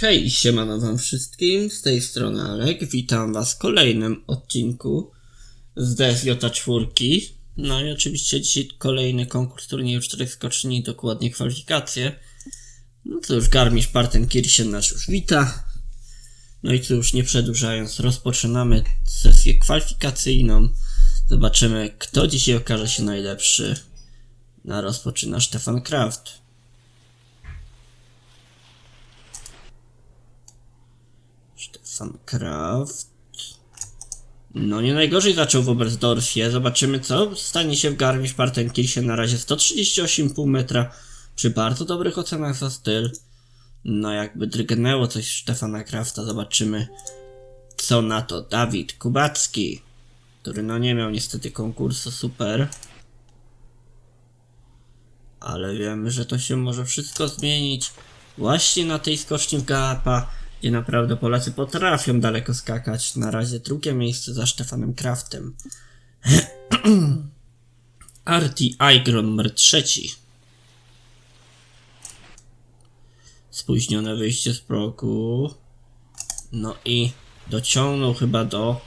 Hej, siemano wam wszystkim, z tej strony Alek, witam was w kolejnym odcinku z DSJ czwórki. No i oczywiście dzisiaj kolejny konkurs turnieju czterech skoczni, dokładnie kwalifikacje. No cóż, Garmisch Partenkirchen nas już wita. No i cóż, nie przedłużając, rozpoczynamy sesję kwalifikacyjną. Zobaczymy, kto dzisiaj okaże się najlepszy. Na rozpoczyna Stefan Kraft. Stefan Kraft. No nie najgorzej zaczął w Oberstdorfie. Zobaczymy co stanie się w Garmisch Partenkirchen. Na razie 138,5 metra przy bardzo dobrych ocenach za styl. No jakby drgnęło coś Stefana Krafta. Zobaczymy co na to Dawid Kubacki, który no nie miał niestety konkursu super. Ale wiemy, że to się może wszystko zmienić właśnie na tej skoczni w Gapa, gdzie naprawdę Polacy potrafią daleko skakać. Na razie drugie miejsce za Stefanem Kraftem. Arti Aigron numer trzeci. Spóźnione wyjście z progu. No i dociągnął chyba do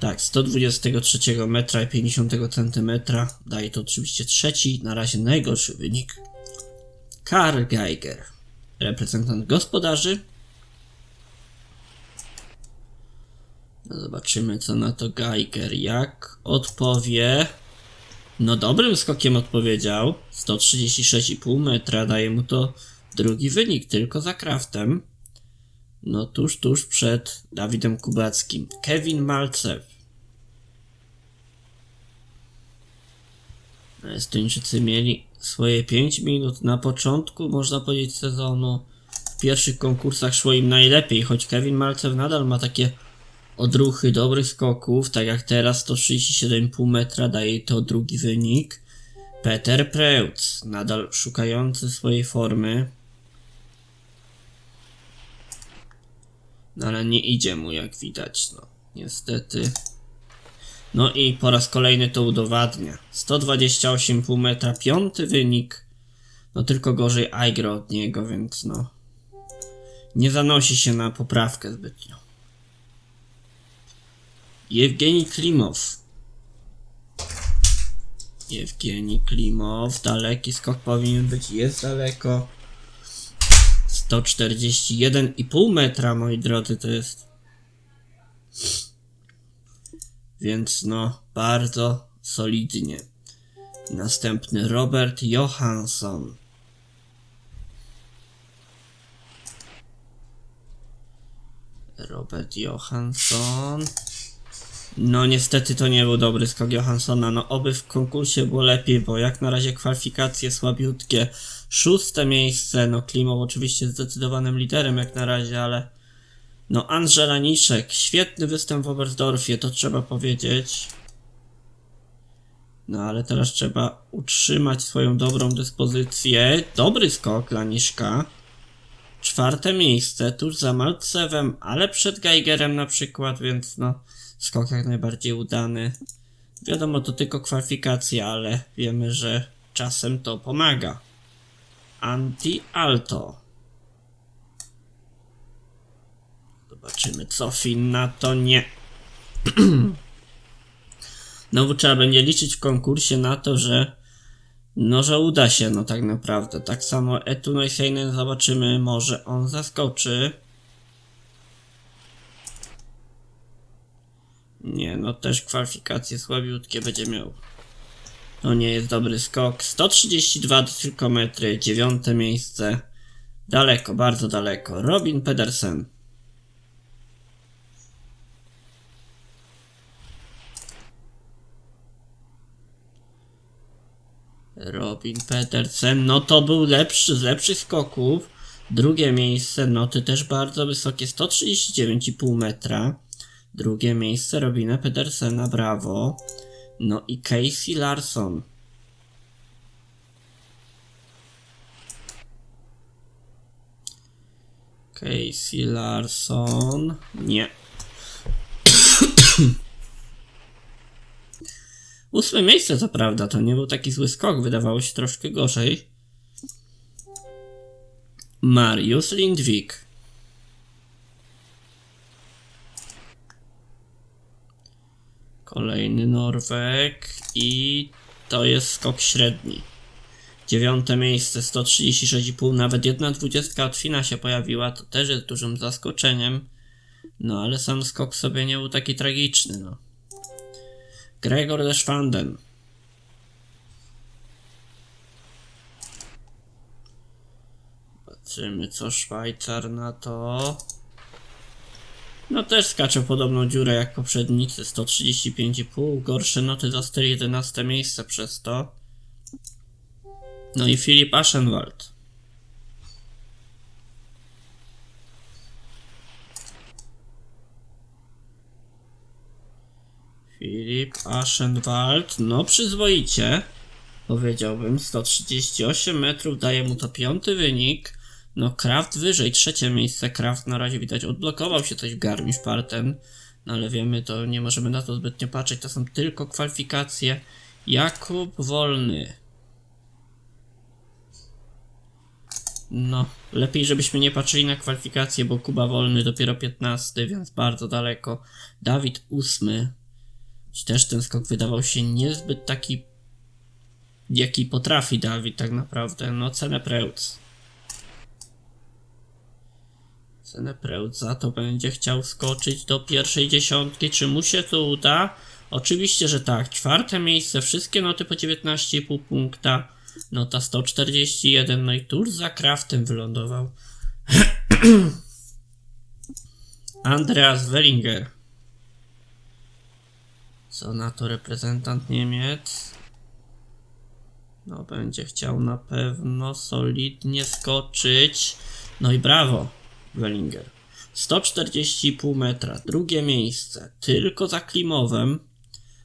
tak, 123 metra i 50 centymetra. Daje to oczywiście trzeci, na razie najgorszy wynik. Karl Geiger, reprezentant gospodarzy. Zobaczymy co na to Geiger, jak odpowie. No dobrym skokiem odpowiedział. 136,5 metra daje mu to drugi wynik, tylko za Kraftem. No tuż, tuż przed Dawidem Kubackim. Kevin Malcew. Estończycy mieli swoje 5 minut na początku, można powiedzieć, sezonu. W pierwszych konkursach szło im najlepiej, choć Kevin Malcew nadal ma takie odruchy dobrych skoków, tak jak teraz 137,5 metra daje to drugi wynik. Peter Preutz, nadal szukający swojej formy. No ale nie idzie mu jak widać, no. Niestety. No i po raz kolejny to udowadnia. 128,5 metra, piąty wynik. No tylko gorzej Aigro od niego, więc no. Nie zanosi się na poprawkę zbytnio. Jewgeni Klimow. Jewgeni Klimow. Daleki skok powinien być, jest daleko. 141,5 metra, moi drodzy, to jest. Więc no, bardzo solidnie. Następny Robert Johansson. Robert Johansson. No niestety to nie był dobry skok Johanssona. No oby w konkursie było lepiej, bo jak na razie kwalifikacje słabiutkie. Szóste miejsce, no Klimow oczywiście zdecydowanym liderem jak na razie, ale no Angela Niszek, świetny występ w Oberstdorfie, to trzeba powiedzieć. No ale teraz trzeba utrzymać swoją dobrą dyspozycję. Dobry skok dla Niszka. Czwarte miejsce, tuż za Malcewem, ale przed Geigerem na przykład, więc no skok jak najbardziej udany. Wiadomo, to tylko kwalifikacja, ale wiemy, że czasem to pomaga. Anti-alto. Zobaczymy, co Fin na to nie. Znowu trzeba będzie liczyć w konkursie na to, że no, że uda się, no tak naprawdę. Tak samo Etu Noiseinen zobaczymy, może on zaskoczy. Nie, no też kwalifikacje słabiutkie będzie miał. To nie jest dobry skok. 132 tylko metry, dziewiąte miejsce. Daleko, bardzo daleko. Robin Pedersen. Robin Petersen, no to był lepszy z lepszych skoków. Drugie miejsce, noty też bardzo wysokie, 139,5 metra. Drugie miejsce Robina Pedersena, brawo. No i Casey Larson. Casey Larson. Nie. Ósme miejsce, co prawda, to nie był taki zły skok, wydawało się troszkę gorzej. Mariusz Lindwik. Kolejny Norwek i to jest skok średni. Dziewiąte miejsce, 136,5, nawet jedna dwudziestka od Fina się pojawiła, to też jest dużym zaskoczeniem. No ale sam skok sobie nie był taki tragiczny, no. Gregor de Schwanden. Zobaczymy co Szwajcar na to. No też skacze podobną dziurę jak poprzednicy, 135,5, gorsze noty za styl 11 miejsce przez to. No i Filip Aschenwald. Filip Aschenwald, no przyzwoicie, powiedziałbym, 138 metrów daje mu to piąty wynik. No Kraft wyżej, trzecie miejsce, Kraft na razie widać odblokował się coś w Garmisch-Parten, no ale wiemy, to nie możemy na to zbytnio patrzeć, to są tylko kwalifikacje. Jakub Wolny. No, lepiej żebyśmy nie patrzyli na kwalifikacje, bo Kuba Wolny dopiero 15, więc bardzo daleko. Dawid 8. Też ten skok wydawał się niezbyt taki, jaki potrafi Dawid tak naprawdę. No, cenę Preutz. Cenę Preutz za to będzie chciał skoczyć do pierwszej dziesiątki. Czy mu się to uda? Oczywiście, że tak. Czwarte miejsce, wszystkie noty po 19,5 punkta. Nota 141, no i tuż za Kraftem wylądował. Andreas Wellinger. Co na to reprezentant Niemiec? No, będzie chciał na pewno solidnie skoczyć. No i brawo, Wellinger. 140,5 metra, drugie miejsce, tylko za Klimowem.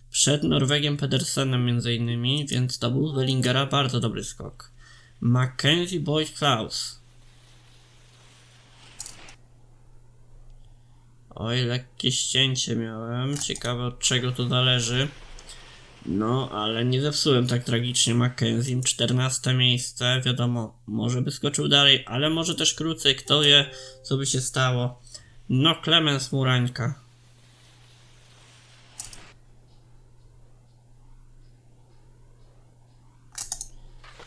Przed Norwegiem Pedersenem między innymi, więc to był Wellingera bardzo dobry skok. Mackenzie Boyd Klaus. Oj, lekkie ścięcie miałem. Ciekawe od czego to zależy. No, ale nie zepsułem tak tragicznie Mackenzie. 14 miejsce, wiadomo, może by skoczył dalej, ale może też krócej. Kto wie, co by się stało. No, Clemens Murańka.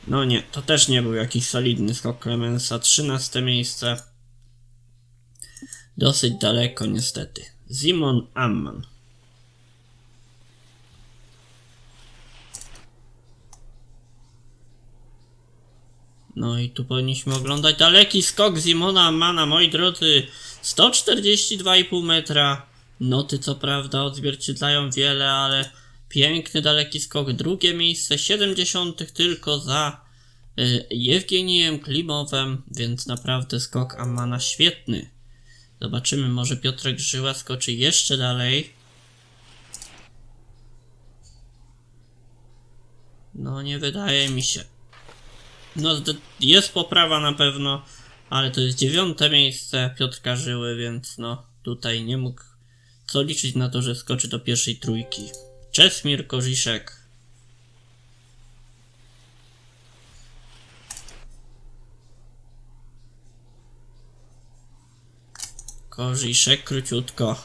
No nie, to też nie był jakiś solidny skok Clemensa. 13 miejsce. Dosyć daleko niestety. Simon Amman. No i tu powinniśmy oglądać daleki skok Simona Ammana, moi drodzy. 142,5 metra. Noty co prawda odzwierciedlają wiele, ale Piękny daleki skok, drugie miejsce, 70 tylko za y, Jewgenijem Klimowem, więc naprawdę skok Amana świetny. Zobaczymy, może Piotrek Żyła skoczy jeszcze dalej. No nie wydaje mi się. No jest poprawa na pewno, ale to jest dziewiąte miejsce Piotrka Żyły, więc no tutaj nie mógł co liczyć na to, że skoczy do pierwszej trójki. Czesmir Korziszek. Korziszek króciutko.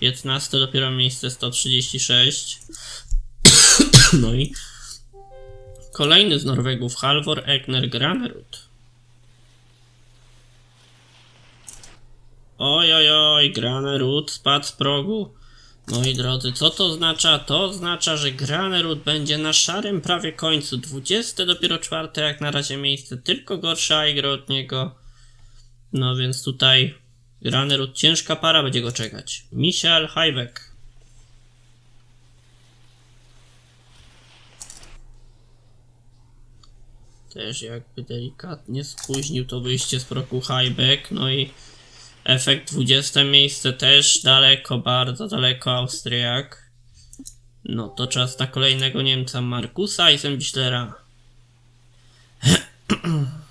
15 dopiero miejsce 136. no i kolejny z Norwegów Halvor Egner Granerud. Oj, oj, oj, Granerud spadł z progu. Moi drodzy, co to oznacza? To oznacza, że Granerud będzie na szarym prawie końcu. 20 dopiero czwarte jak na razie miejsce, tylko gorsze Aigro od niego. No więc tutaj Granerud ciężka para będzie go czekać. Michael Hajbek. Też jakby delikatnie spóźnił to wyjście z proku Hajbek, no i Efekt 20 miejsce też daleko, bardzo daleko Austriak. No to czas na kolejnego Niemca Markusa Eisenbichtlera.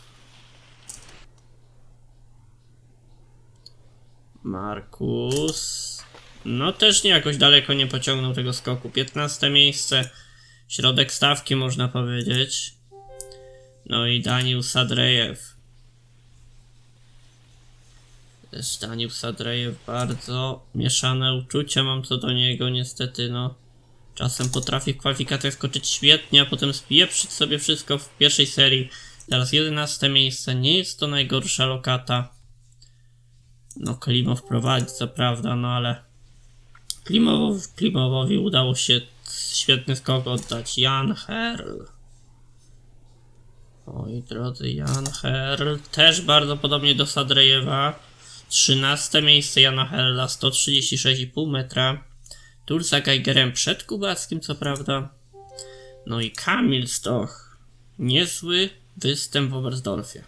Markus. No też nie jakoś daleko nie pociągnął tego skoku. 15 miejsce. Środek stawki można powiedzieć. No i Daniel Sadrejew. Stanił Sadrejew bardzo mieszane uczucia mam co do niego, niestety no. Czasem potrafi w kwalifikacjach skoczyć świetnie, a potem spieprzyć sobie wszystko w pierwszej serii. Teraz 11 miejsce, nie jest to najgorsza lokata. No Klimow prowadzi, co prawda, no ale Klimowowi, Klimowowi udało się świetny skok oddać. Jan Herl. Oj, drodzy, Jan Herl też bardzo podobnie do Sadrejewa. 13 miejsce Jana Herla, 136,5 metra. Tur za Geigerem przed Kubackim, co prawda. No i Kamil Stoch. Niezły występ w Oberstdorfie.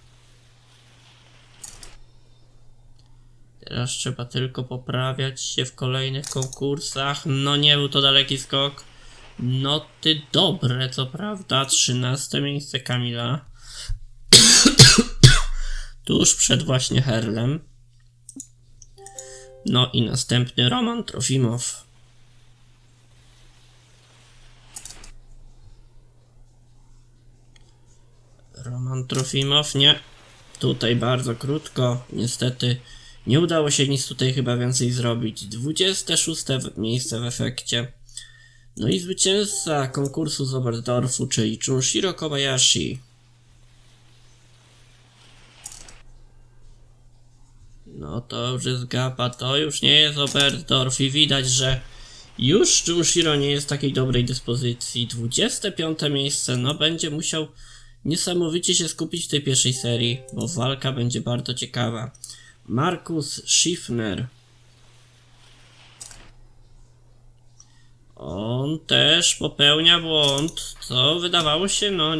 Teraz trzeba tylko poprawiać się w kolejnych konkursach. No nie był to daleki skok. Noty dobre, co prawda. 13 miejsce Kamila. Tuż przed właśnie Herlem. No i następny Roman Trofimow. Roman Trofimow, nie. Tutaj bardzo krótko. Niestety nie udało się nic tutaj chyba więcej zrobić. 26 w- miejsce w efekcie. No i zwycięzca konkursu z Oberstdorfu, czyli Chunshiro Kobayashi. No to już jest gapa, to już nie jest Oberstdorf i widać, że już Junshiro nie jest w takiej dobrej dyspozycji. 25 miejsce, no będzie musiał niesamowicie się skupić w tej pierwszej serii, bo walka będzie bardzo ciekawa. Markus Schiffner. On też popełnia błąd, co wydawało się, no,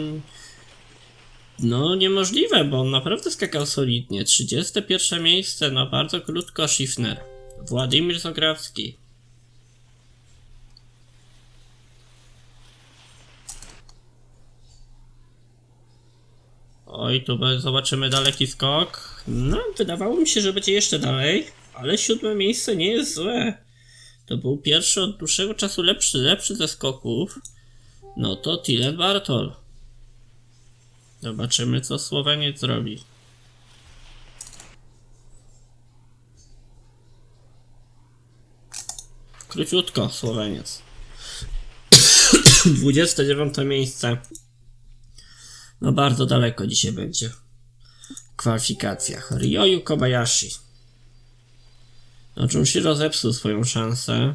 no niemożliwe, bo on naprawdę skakał solidnie. 31 miejsce, no bardzo krótko Schiffner. Władimir Zograwski. Oj, tu zobaczymy daleki skok. No, wydawało mi się, że będzie jeszcze dalej, ale siódme miejsce nie jest złe. To był pierwszy od dłuższego czasu lepszy, lepszy ze skoków. No to Tilet Bartol. Zobaczymy, co Słoweniec zrobi. Króciutko, Słoweniec. 29 miejsce. No bardzo daleko dzisiaj będzie. W kwalifikacjach. Ryoyu Kobayashi. No Junshiro zepsuł swoją szansę.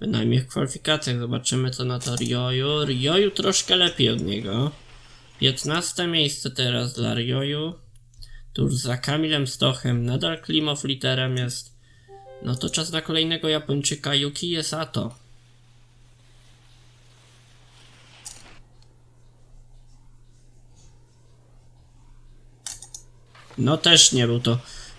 Bynajmniej w kwalifikacjach zobaczymy co na to Ryoyu. Ryoyu troszkę lepiej od niego. 15 miejsce teraz dla Ryoyu. Tuż za Kamilem Stochem. Nadal Klimow literem jest. No to czas na kolejnego Japończyka Yuki Sato. No też nie był to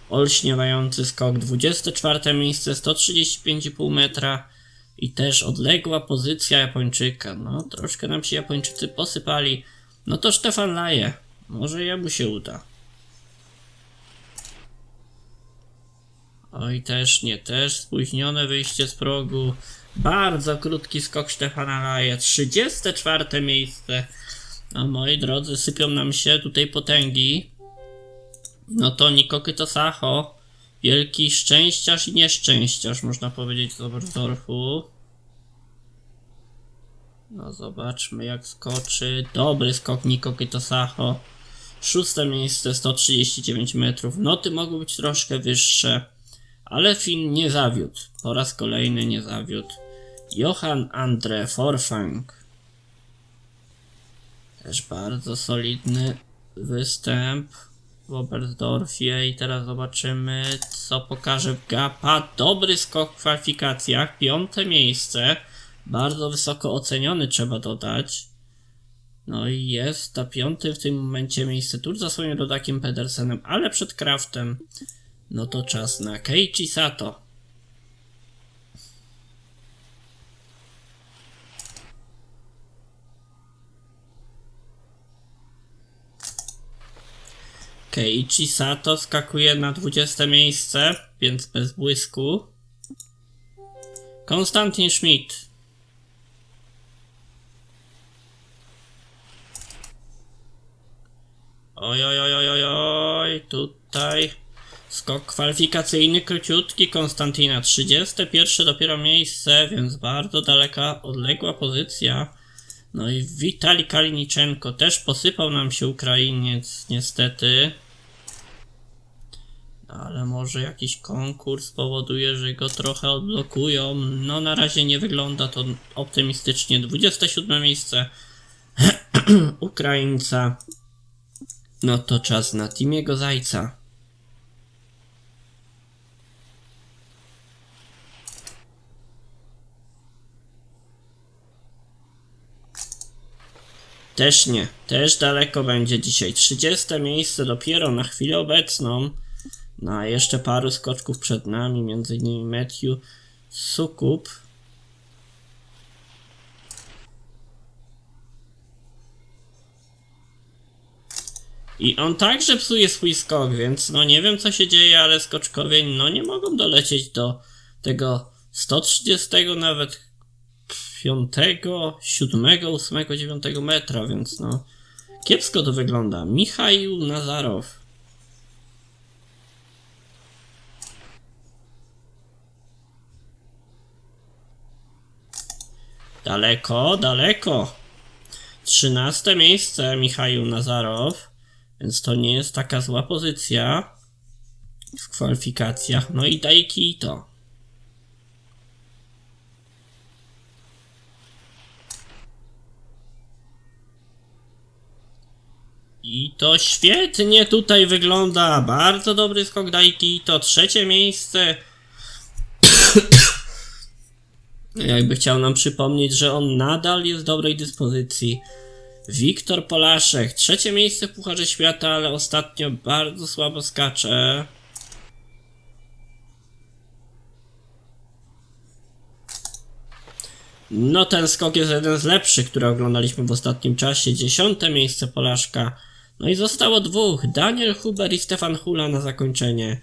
olśniewający skok. 24 miejsce, 135,5 metra i też odległa pozycja Japończyka. No troszkę nam się Japończycy posypali. No to Stefan Laje. Może jemu się uda. Oj, też nie, też spóźnione wyjście z progu. Bardzo krótki skok Stefana Laje. 34 miejsce. No moi drodzy, sypią nam się tutaj potęgi. No to Nikoky to Sacho. Wielki szczęściarz i nieszczęściarz, można powiedzieć, z Oberstdorfu. No zobaczmy jak skoczy. Dobry skok Nikoky to Sacho. Szóste miejsce 139 metrów. Noty mogły być troszkę wyższe. Ale Finn nie zawiódł. Po raz kolejny nie zawiódł. Johann Andre Forfang. Też bardzo solidny występ w Oberstdorfie i teraz zobaczymy co pokaże Gapa. Dobry skok w kwalifikacjach, piąte miejsce. Bardzo wysoko oceniony trzeba dodać. No i jest na piątym w tym momencie miejsce tuż za swoim rodakiem Pedersenem, ale przed Kraftem. No to czas na Keiichi Sato. Keiichi Sato skakuje na 20 miejsce, więc bez błysku. Konstantin Schmidt. Oj, oj, oj, oj, oj, tutaj skok kwalifikacyjny króciutki Konstantina 31 dopiero miejsce, więc bardzo daleka, odległa pozycja. No i Witali Kaliniczenko też posypał nam się Ukrainiec, niestety. Ale może jakiś konkurs powoduje, że go trochę odblokują. No na razie nie wygląda to optymistycznie. 27 miejsce Ukraińca. No to czas na Timiego Zajca. Też nie, też daleko będzie dzisiaj. 30 miejsce dopiero na chwilę obecną. No a jeszcze paru skoczków przed nami, między innymi Matthew Sukup. I on także psuje swój skok, więc no nie wiem co się dzieje, ale skoczkowie no nie mogą dolecieć do tego 130 nawet 5, 7, 8, 9 metra, więc no kiepsko to wygląda. Michał Nazarow. Daleko, daleko. 13 miejsce Michał Nazarow, więc to nie jest taka zła pozycja w kwalifikacjach. No i Daiki to. I to świetnie tutaj wygląda. Bardzo dobry skok Daiki. To trzecie miejsce. Jakby chciał nam przypomnieć, że on nadal jest w dobrej dyspozycji. Wiktor Polaszek, trzecie miejsce w Pucharze Świata, ale ostatnio bardzo słabo skacze. No ten skok jest jeden z lepszych, które oglądaliśmy w ostatnim czasie. Dziesiąte miejsce Polaszka. No i zostało dwóch. Daniel Huber i Stefan Hula na zakończenie.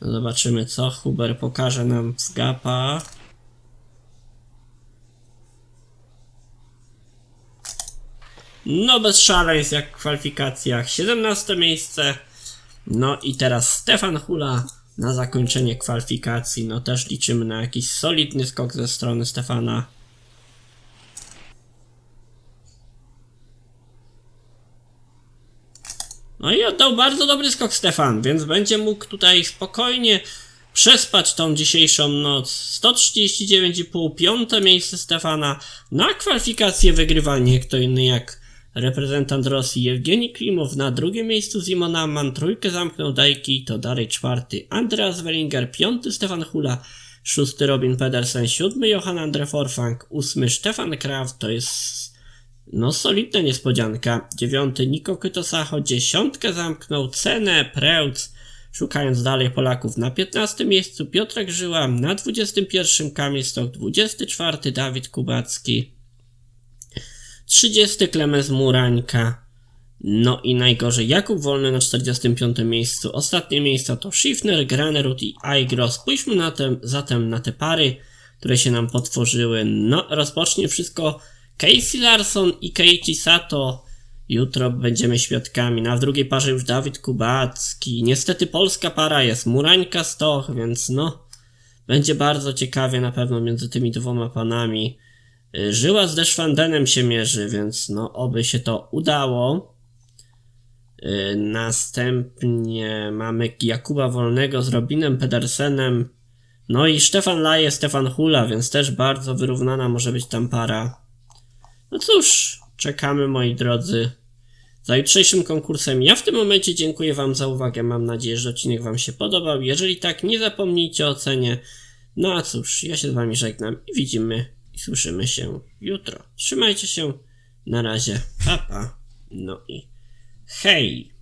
Zobaczymy co Huber pokaże nam z gapa. No bez szaleństw jak w kwalifikacjach. 17 miejsce. No i teraz Stefan Hula na zakończenie kwalifikacji. No też liczymy na jakiś solidny skok ze strony Stefana. No i oddał bardzo dobry skok Stefan, więc będzie mógł tutaj spokojnie przespać tą dzisiejszą noc. 139,5, piąte miejsce Stefana. Na kwalifikację wygrywa nie kto inny jak reprezentant Rosji Jewgeni Klimow. Na drugim miejscu Simon Amman, trójkę zamknął Dajki, to dalej czwarty Andreas Wellinger, piąty Stefan Hula, szósty Robin Pedersen, siódmy Johan Andre Forfang, ósmy Stefan Kraft, to jest no solidna niespodzianka. Dziewiąty Niko Kytosacho, dziesiątkę zamknął Cenę Preutz, szukając dalej Polaków. Na 15 miejscu Piotrek Żyła, na 21 Kamil Stok, 24 Dawid Kubacki, 30 Klemens Murańka, no i najgorzej Jakub Wolny na 45 miejscu. Ostatnie miejsca to Schiffner, Granerud i Aigro. Spójrzmy na te, zatem na te pary, które się nam potworzyły. No, rozpocznie wszystko Casey Larson i Keiichi Sato. Jutro będziemy świadkami. Na drugiej parze już Dawid Kubacki. Niestety polska para jest Murańka Stoch, więc no, będzie bardzo ciekawie na pewno między tymi dwoma panami. Żyła z Deszwandenem się mierzy, więc no, oby się to udało. Yy, Następnie mamy Jakuba Wolnego z Robinem Pedersenem. No i Stefan Laje, Stefan Hula, więc też bardzo wyrównana może być tam para. No cóż, czekamy moi drodzy za jutrzejszym konkursem. Ja w tym momencie dziękuję Wam za uwagę. Mam nadzieję, że odcinek Wam się podobał. Jeżeli tak, nie zapomnijcie o ocenie. No a cóż, ja się z Wami żegnam i widzimy i słyszymy się jutro. Trzymajcie się. Na razie. Papa. Pa. No i hej.